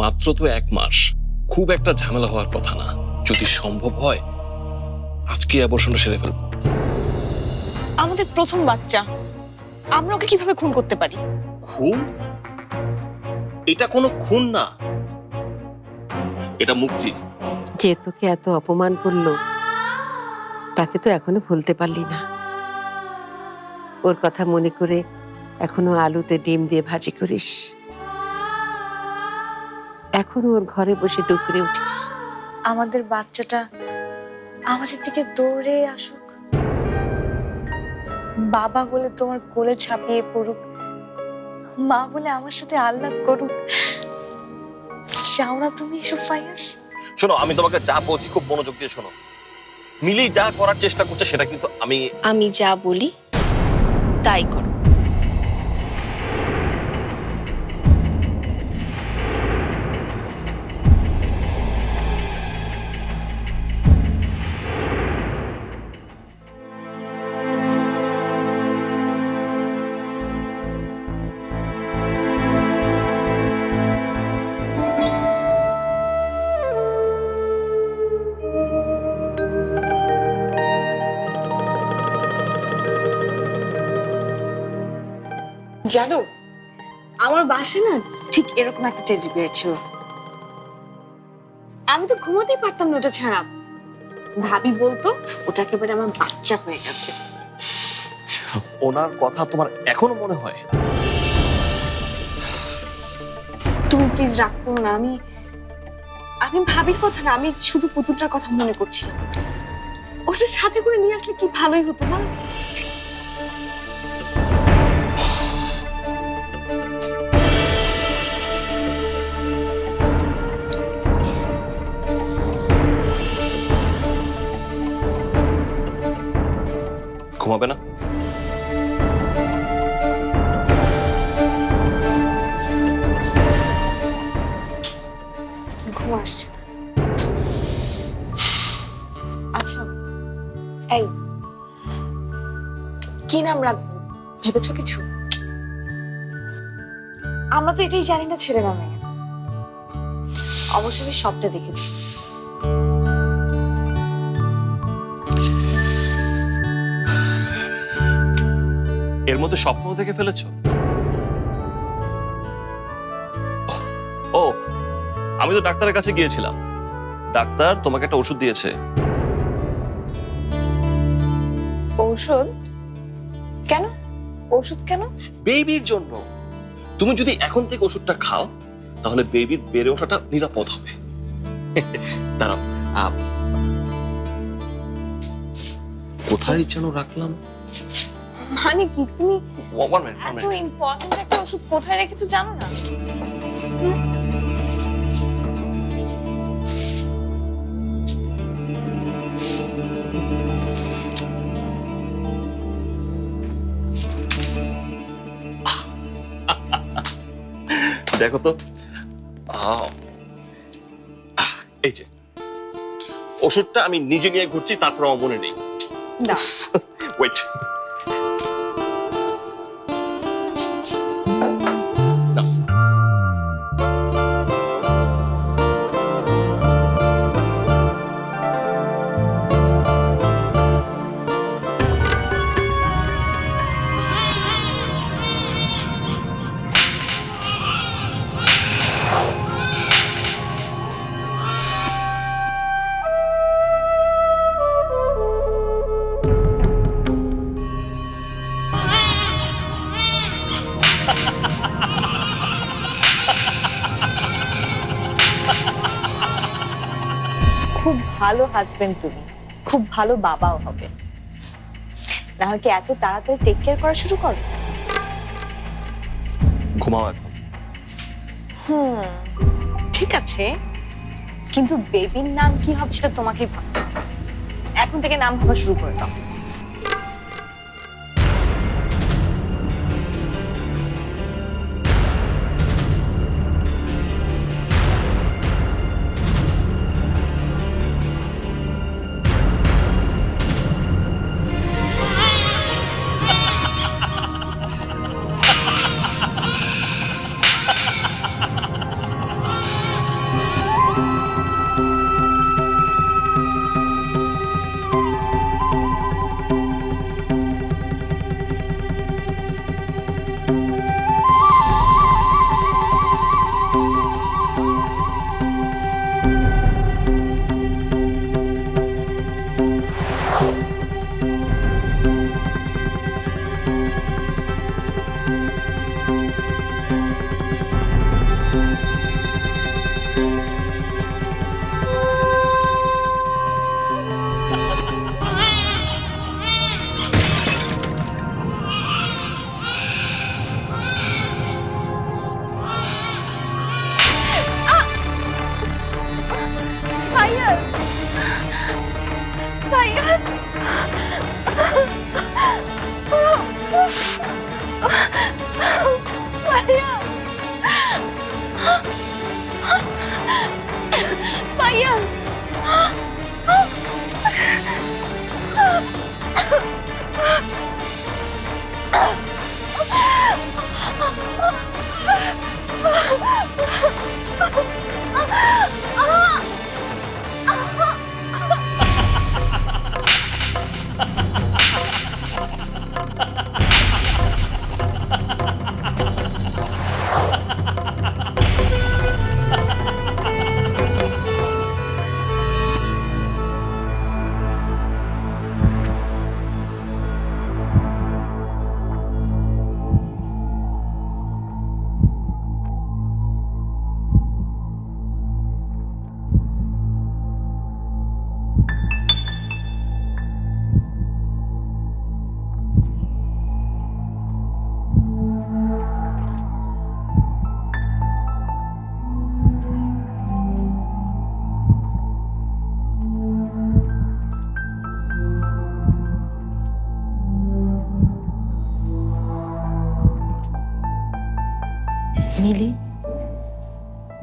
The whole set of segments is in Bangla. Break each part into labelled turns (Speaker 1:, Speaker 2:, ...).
Speaker 1: মাত্র তো এক মাস। খুব একটা ঝামেলা হওয়ার কথা না। যদি সম্ভব হয় আজকে অ্যাবর্শনটা সেরে ফেলব।
Speaker 2: আমাদের প্রথম বাচ্চা। আমরা ওকে কীভাবে খুন করতে পারি?
Speaker 1: খুন? এটা কোনো খুন না। এটা মুক্তি।
Speaker 3: যে তোকে এত অপমান করল তাকে তো এখনও ভুলতে পারলি না। ওর কথা মনে করে এখনও আলুতে ডিম দিয়ে ভাজি করিস। এখনও ওর ঘরে বসে ডুকরে উঠিস।
Speaker 2: আমাদের বাচ্চাটা আমাদের দিকে দৌড়ে আসুক। বাবা বলে তোমার কোলে ছাপিয়ে পড়ুক। মা বলে আমার সাথে আহ্লাদ করুক। চাও না তুমি এসব ফাইয়াস
Speaker 1: শোনো আমি তোমাকে যা বলছি খুব মনোযোগ দিয়ে শোনো। মিলি যা করার চেষ্টা করছে সেটা কিন্তু আমি
Speaker 2: আমি যা বলি তাই করো। জানো আমার বাসায় না ঠিক এরকম একটা টেডি বিয়ার ছিল। আমি তো ঘুমাতেই পারতাম না ওটা ছাড়া। ভাবি বলতো ওটা একেবারে আমার বাচ্চা হয়ে গেছে।
Speaker 1: ওনার কথা তোমার এখনও মনে হয়?
Speaker 2: তুমি প্লিজ রাগ করো না আমি আমি ভাবির কথা না আমি শুধু পুতুলটার কথা মনে করছিলাম। ওটা সাথে করে নিয়ে আসলে কি ভালোই হতো না?
Speaker 1: ঘুমাবে না।
Speaker 2: আচ্ছা এই, কি নাম রাখব ভেবেছো কিছু? আমরা তো এটাই জানি না ছেলে না মেয়ে অবশ্য আমি স্বপ্নে দেখেছি।
Speaker 1: মধ্যে স্বপ্ন দেখে ফেলেছো? ও আমি তো ডাক্তারের কাছে গিয়েছিলাম। ডাক্তার তোমাকে একটা ওষুধ দিয়েছে।
Speaker 2: ঔষধ? কেন? ওষুধ কেন?
Speaker 1: বেবির জন্য। তুমি যদি এখন থেকে ওষুধটা খাও তাহলে বেবির বেড়ে ওঠাটা নিরাপদ হবে। দাঁড়াও। কোথায় যেন রাখলাম?
Speaker 2: মানে কি? তুমি
Speaker 1: ওয়ান মিনিট
Speaker 2: এত ইম্পর্টেন্ট একটা ওষুধ কোথায় রেখেছো জানো না?
Speaker 1: দেখো তো। এই যে। ওষুধটা আমি নিজে নিয়ে ঘুরছি তারপর আমার মনে নেই।
Speaker 2: না
Speaker 1: ওয়েট
Speaker 2: খুব ভালো হাজবেন্ড তুমি। খুব ভালো বাবাও হবে। না হয় কি এত তাড়াতাড়ি টেক কেয়ার করা শুরু করো?
Speaker 1: ঘুমাও এখন।
Speaker 2: হুম ঠিক আছে। কিন্তু বেবির নাম কি হবে সেটা তোমাকেই ভাবতে হবে। এখন থেকে নাম ভাবা শুরু করে দাও।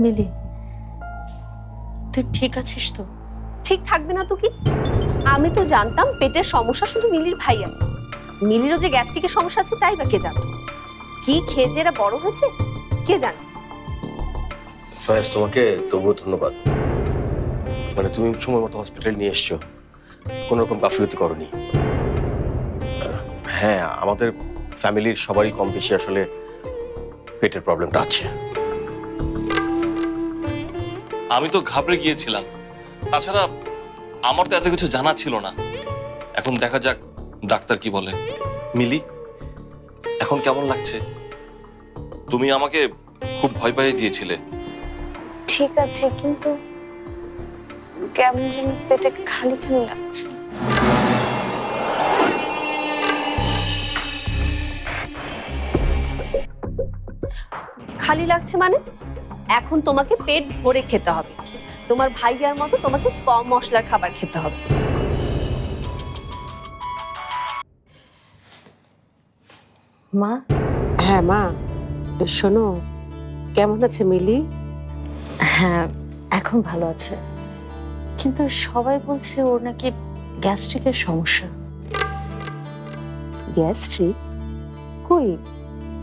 Speaker 4: মিলি তুই ঠিক আছিস তো?
Speaker 5: ঠিক থাকবে না তো কি? আমি তো জানতাম পেটের সমস্যা শুধু মিলির ভাইয়া মিলিরও যে গ্যাস্ট্রিকের সমস্যা আছে তাই বা কে জানতো? কি খেয়ে যে এরা বড় হয়েছে কে জানে?
Speaker 6: ফয়েজ তোমাকে তবুও ধন্যবাদ। মানে তুমি সময় মতো হসপিটাল নিয়ে এসছো। কোনো রকম গাফিলতি করনি। হ্যাঁ আমাদের ফ্যামিলির সবারই কম বেশি আসলে পেটের প্রবলেমটা আছে।
Speaker 1: আমি তো ঘাবড়ে গিয়েছিলাম। তাছাড়া আমার তো এত কিছু জানা ছিল না। এখন দেখা যাক ডাক্তার কি বলে। মিলি, এখন কেমন লাগছে? তুমি আমাকে খুব ভয় পাইয়ে দিয়েছিলে।
Speaker 5: ঠিক আছে, কিন্তু কেমন পেটে খালি খালি লাগছে। খালি লাগছে মানে? এখন তোমাকে পেট ভরে খেতে হবে। তোমার ভাইয়ার মতো তোমাকে কম মশলার খাবার খেতে হবে।
Speaker 4: মা?
Speaker 3: হ্যাঁ মা। শোনো কেমন আছে মিলি?
Speaker 4: হ্যাঁ এখন ভালো আছে। কিন্তু সবাই বলছে ওর নাকি গ্যাস্ট্রিকের সমস্যা।
Speaker 3: গ্যাস্ট্রিক? কই?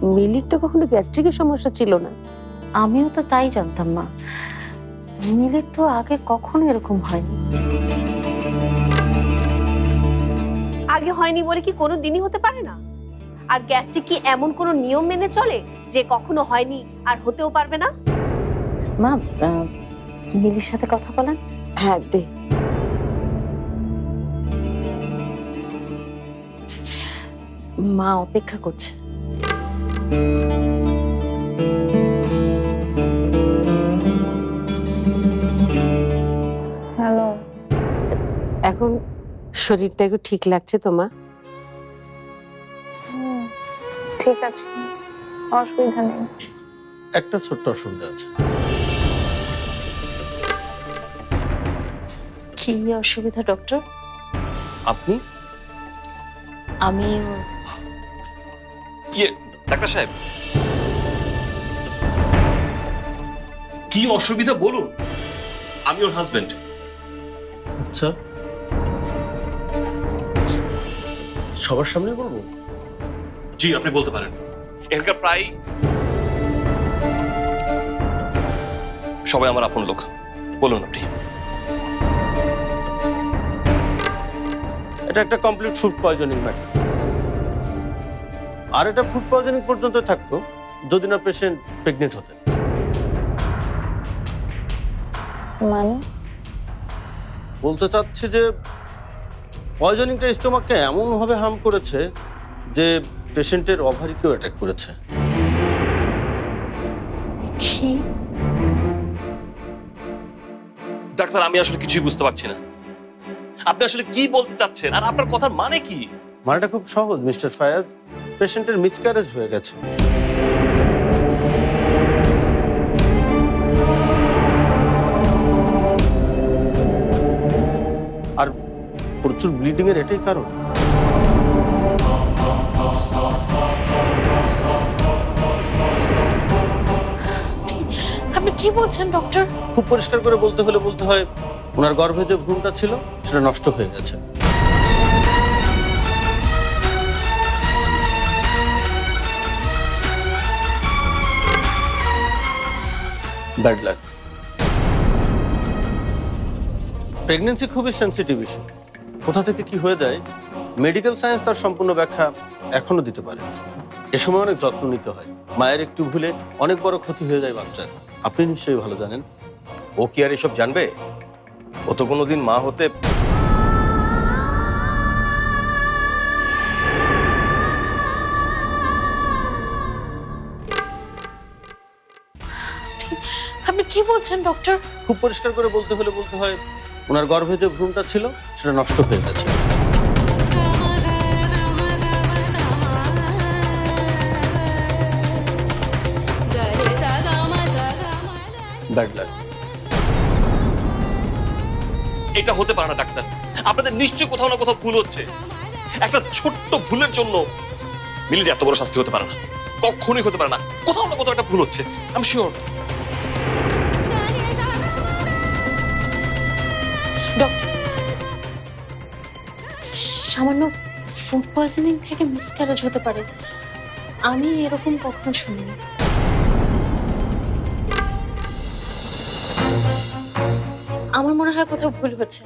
Speaker 3: মিলির তো কখনো গ্যাস্ট্রিকের সমস্যা ছিল না।
Speaker 4: আমিও তো তাই জানতাম মা। মিলির তো আগে কখনো এরকম হয়নি।
Speaker 5: আগে হয়নি বলে কি কোনো দিনই হতে পারে না? আর গ্যাস্ট্রিক কি এমন কোনো নিয়ম মেনে চলে যে কখনো হয়নি আর হতেও পারবে না?
Speaker 4: মা মিলির সাথে কথা বলেন।
Speaker 3: হ্যাঁ দে।
Speaker 4: মা অপেক্ষা করছে।
Speaker 3: এখন শরীরটা একটু ঠিক লাগছে তোমার
Speaker 5: ঠিক আছে। অসুবিধা নেই।
Speaker 7: একটা ছোট্ট অসুবিধা আছে।
Speaker 4: কি অসুবিধা ডক্টর?
Speaker 7: আপনি?
Speaker 4: আমি
Speaker 1: ইয়ে ডাক্তার সাহেব। কি অসুবিধা বলুন। আমি ওর হাজবেন্ড
Speaker 7: আচ্ছা। সবার সামনে বলব?
Speaker 1: জি আপনি বলতে পারেন। এখানকার প্রায় সবাই আমার আপন লোক। বলুন আপনি।
Speaker 7: এটা একটা কমপ্লিট ফুড পয়জনিং ম্যাটার আর এটা ফুড পয়জনিং পর্যন্ত থাকতো যদি না পেশেন্ট প্রেগনেন্ট হতেন।
Speaker 5: মানে?
Speaker 7: বলতে চাচ্ছি যে পয়জনিংটা স্টোমাককে এমনভাবে হার্ম করেছে যে পেশেন্টের ওভারিকেও অ্যাটাক করেছে।
Speaker 1: ডাক্তার আমি আসলে কিছুই বুঝতে পারছি না। আপনি আসলে কি বলতে চাচ্ছেন? আর আপনার কথার মানে কি?
Speaker 7: মানেটা খুব সহজ মিস্টার ফায়াজ। পেশেন্টের মিসক্যারেজ হয়ে গেছে। প্রচুর ব্লিডিং এর এটাই কারণ।
Speaker 4: আপনি কি বলছেন ডক্টর
Speaker 7: খুব পরিষ্কার করে বলতে হলে বলতে হয় ওনার গর্ভে যে ভ্রূণটা ছিল সেটা নষ্ট হয়ে গেছে। ব্যাড লাক প্রেগনেন্সি খুবই সেন্সিটিভ ইস্যু কোথা থেকে কি হয়ে যায় মেডিকেল সায়েন্স তার সম্পূর্ণ ব্যাখ্যা এখনও দিতে পারে এ সময় অনেক যত্ন নিতে হয়। মায়ের একটু ভুলে অনেক বড় ক্ষতি হয়ে যায় বাচ্চার। আপনি নিশ্চয়ই ভালো জানেন।
Speaker 6: ও কি আর এসব জানবে? ও তো কোনোদিন মা হতে
Speaker 4: আপনি কি বলছেন ডক্টর?
Speaker 7: খুব পরিষ্কার করে বলতে হলে বলতে হয় ওনার গর্ভে যে ভ্রূণটা ছিল, সেটা নষ্ট হয়ে গেছে।
Speaker 1: এটা হতে পারে না, ডাক্তার। আপনাদের নিশ্চয়ই কোথাও না কোথাও ভুল হচ্ছে। একটা ছোট্ট ভুলের জন্য মিলির এত বড় শাস্তি হতে পারে না। কখনোই হতে পারে না। কোথাও না কোথাও একটা ভুল হচ্ছে। আমি শিওর
Speaker 4: সামান্য ফুড পয়জনিং থেকে মিসক্যারেজ হতে পারে। আমি এরকম কখনো শুনিনি। আমার মনে হয় কোথাও ভুল হচ্ছে।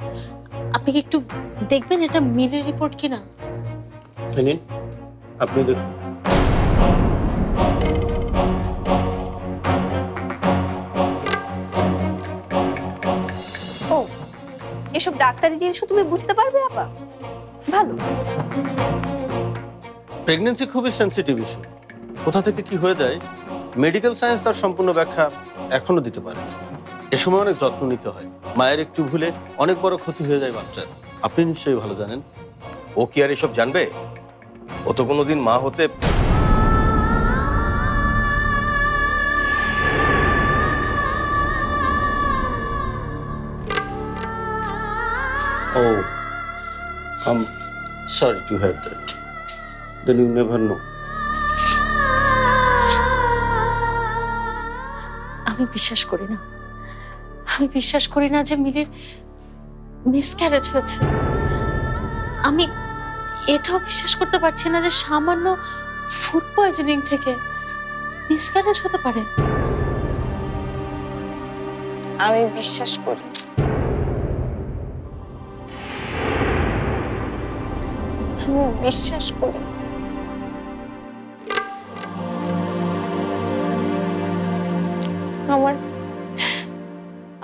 Speaker 4: আপনি কি একটু দেখবেন এটা মিলের রিপোর্ট কিনা?
Speaker 7: নিন, আপনি দেখুন।
Speaker 5: ও এসব ডাক্তারি জিনিসও তুমি বুঝতে পারবে আপা ভালো।
Speaker 7: প্রেগনেন্সি খুবই সেন্সিটিভ ইস্যু কোথা থেকে কি হয়ে যায় মেডিকেল সায়েন্স তার সম্পূর্ণ ব্যাখ্যা এখনও দিতে পারে এ সময় অনেক যত্ন নিতে হয়। মায়ের একটু ভুলে অনেক বড় ক্ষতি হয়ে যায় বাচ্চার। আপনি নিশ্চয়ই ভালো জানেন।
Speaker 6: ও কি আর এসব জানবে? ও তো কোনোদিন মা হতে
Speaker 7: I'm sorry to hear that. Then you never know.
Speaker 4: আমি বিশ্বাস করি না আমি বিশ্বাস করি না যে মিলির মিসক্যারেজ হয়েছে আমি এটাও বিশ্বাস করতে পারছি না যে সামান্য ফুড পয়জনিং থেকে মিসক্যারেজ হতে পারে
Speaker 2: আমি বিশ্বাস করি আমি বিশ্বাস করি। আমার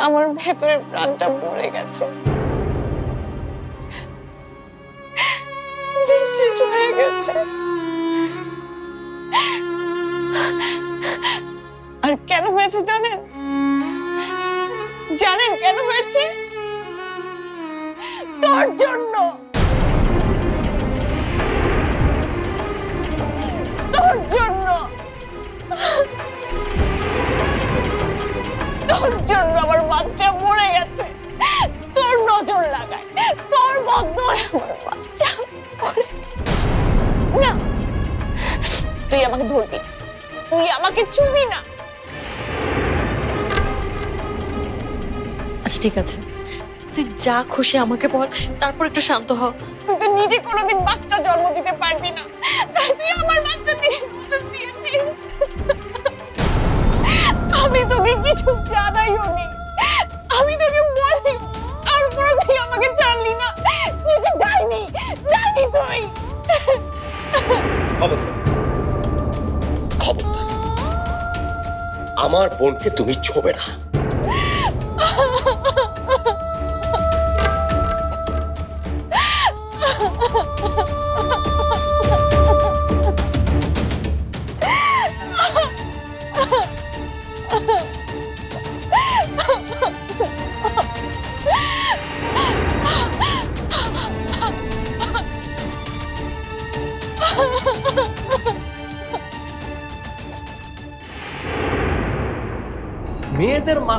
Speaker 2: আমার ভেতরের প্রাণটা মরে গেছে। হয়ে গেছে। আর কেন হয়েছে জানেন? জানেন কেন হয়েছে? তোর জন্য। বাচ্চা মরে গেছে। তোর নজর লাগায় তোর বদলে আমার বাচ্চা না তুই আমাকে ধরবি তুই আমাকে চুবি না।
Speaker 4: আচ্ছা ঠিক আছে। তুই যা খুশি আমাকে বল তারপর একটু শান্ত হ।
Speaker 2: তুই তো নিজে কোনোদিন বাচ্চা জন্ম দিতে পারবি না। তাই তুই আমার বাচ্চা দিয়ে দিয়েছিস। আমি তোকে কিছু জানাইও নি।
Speaker 6: খবরদার খবরদার আমার বোনকে তুমি ছোবে না।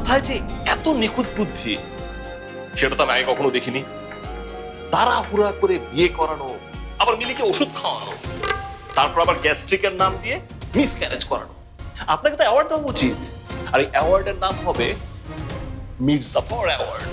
Speaker 1: মাথায় যে এত নিখুঁত বুদ্ধি, সেটা তো আমি আগে কখনো দেখিনি। তাড়াহুড়া করে বিয়ে করানো, আবার মিলিকে ওষুধ খাওয়ানো, তারপর আবার গ্যাস্ট্রিকের নাম দিয়ে মিসক্যারেজ করানো। আপনাকে তো অ্যাওয়ার্ড দেওয়া উচিত। আর এই অ্যাওয়ার্ডের নাম হবে মির্জাফর অ্যাওয়ার্ড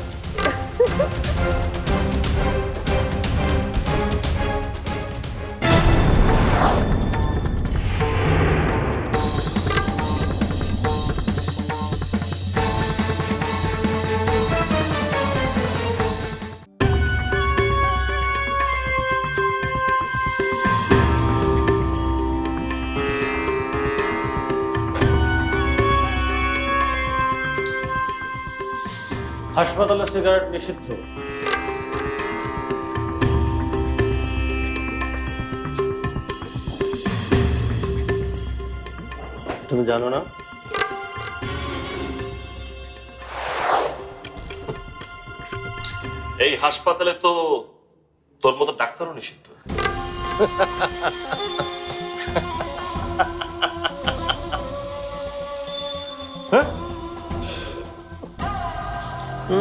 Speaker 7: হাসপাতালে সিগারেট নিষিদ্ধ। তুমি জানো না?
Speaker 1: এই হাসপাতালে তো তোর মতো ডাক্তারও নিষিদ্ধ। হ্যাঁ? তুই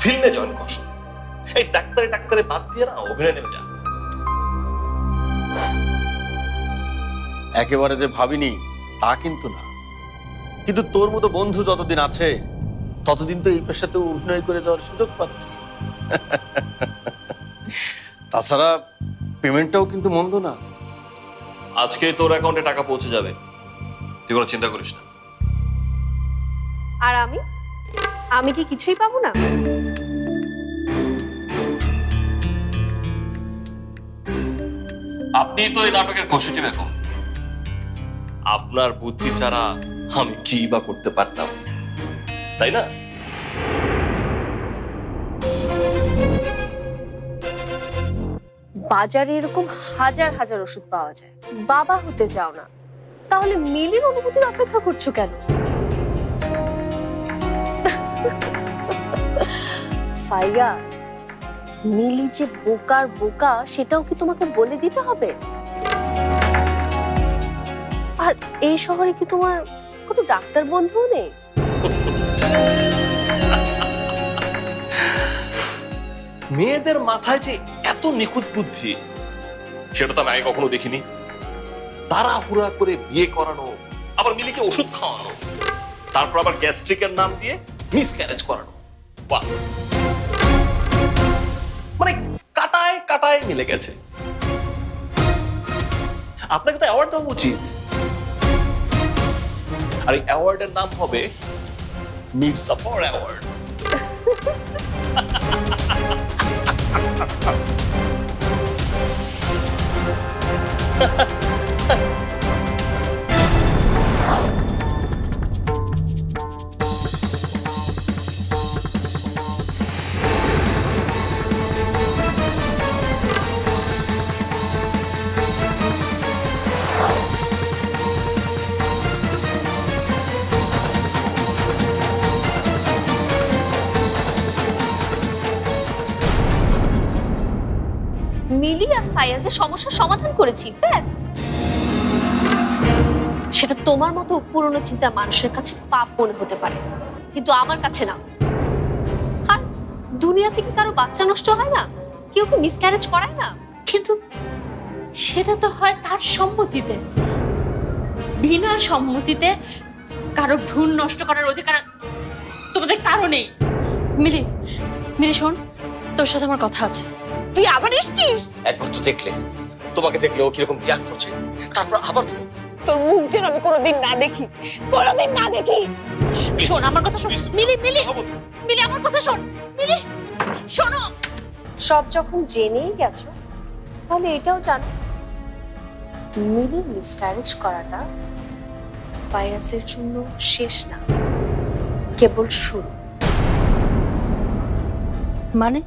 Speaker 1: ফিল্মে জয়েন কর এই ডাক্তারে ডাক্তারে বাদ দিয়ে না অভিনয় নেমে যা।
Speaker 7: একেবারে যে ভাবিনি, তা কিন্তু না। কিন্তু তোর মতো বন্ধু যতদিন আছে ততদিন তো এই পেশাতে অভিনয় করে দেওয়ার সুযোগ পাচ্ছি। তাছাড়া পেমেন্টটাও কিন্তু মন্দ না।
Speaker 1: আজকে তোর অ্যাকাউন্টে টাকা পৌঁছে যাবে। তুই কোনো চিন্তা করিস না।
Speaker 5: আর আমি? আমি কি কিছুই পাবো না?
Speaker 8: আপনি তো এই নাটকের পজিটিভ এখন।
Speaker 1: আপনার বুদ্ধি ছাড়া আমি কি বা করতে পারতাম? তাই না?
Speaker 5: বাজারে এরকম হাজার হাজার ওষুধ পাওয়া যায়। বাবা হতে চাও না। তাহলে মিলির অনুভূতির অপেক্ষা করছ কেন? মিলি যে বোকার বোকা, সেটাও কি তোমাকে বলে দিতে হবে? আর এই শহরে কি তোমার কোনো ডাক্তার বন্ধুও নেই।
Speaker 1: মেয়েদের মাথায় যে এত নিখুঁত বুদ্ধি, সেটা তো আমি আগে কখনো দেখিনি। তাড়াহুড়া করে বিয়ে করানো, আবার মিলিকে ওষুধ খাওয়ানো, তারপর আবার গ্যাস্ট্রিকের নাম দিয়ে মিসক্যারেজ করানো। বাহ! মানে কাটায় কাটায় মিলে গেছে। আপনাকে তো অ্যাওয়ার্ড দেওয়া উচিত। আর এই অ্যাওয়ার্ডের নাম হবে মির সাফর অ্যাওয়ার্ড
Speaker 5: মিলি আর ফায়াজের সমস্যার সমাধান করেছি। ব্যাস। সেটা তোমার মতো পুরনো চিন্তা মানুষের কাছে পাপ মনে হতে পারে। কিন্তু আমার কাছে না। আর দুনিয়া থেকে কারও বাচ্চা নষ্ট হয় না? কেউ কি মিসক্যারেজ করায় না?
Speaker 4: কিন্তু সেটা তো হয় তার সম্মতিতে। বিনা সম্মতিতে কারও ভ্রূণ নষ্ট করার অধিকার তোমাদের কারও নেই। মিলি মিলি শোন, তোর সাথে আমার কথা আছে।
Speaker 2: তুই আবার এসছিস?
Speaker 1: একবার তো দেখলে। তোমাকে দেখলে ও কীরকম রিয়াক্ট করছে। তারপর আবার তুমি।
Speaker 2: তোর মুখ যেন আমি কোনোদিন না দেখি। কোনোদিন না দেখি।
Speaker 4: শোন আমার কথা শোন। মিলি মিলি মিলি আমার কথা শোন। মিলি শোনো।
Speaker 5: সব যখন জেনেই গেছো তাহলে এটাও জানো। মিলি মিসক্যারেজ করাটা ফায়াসের জন্য শেষ না কেবল শুরু।
Speaker 4: মানে?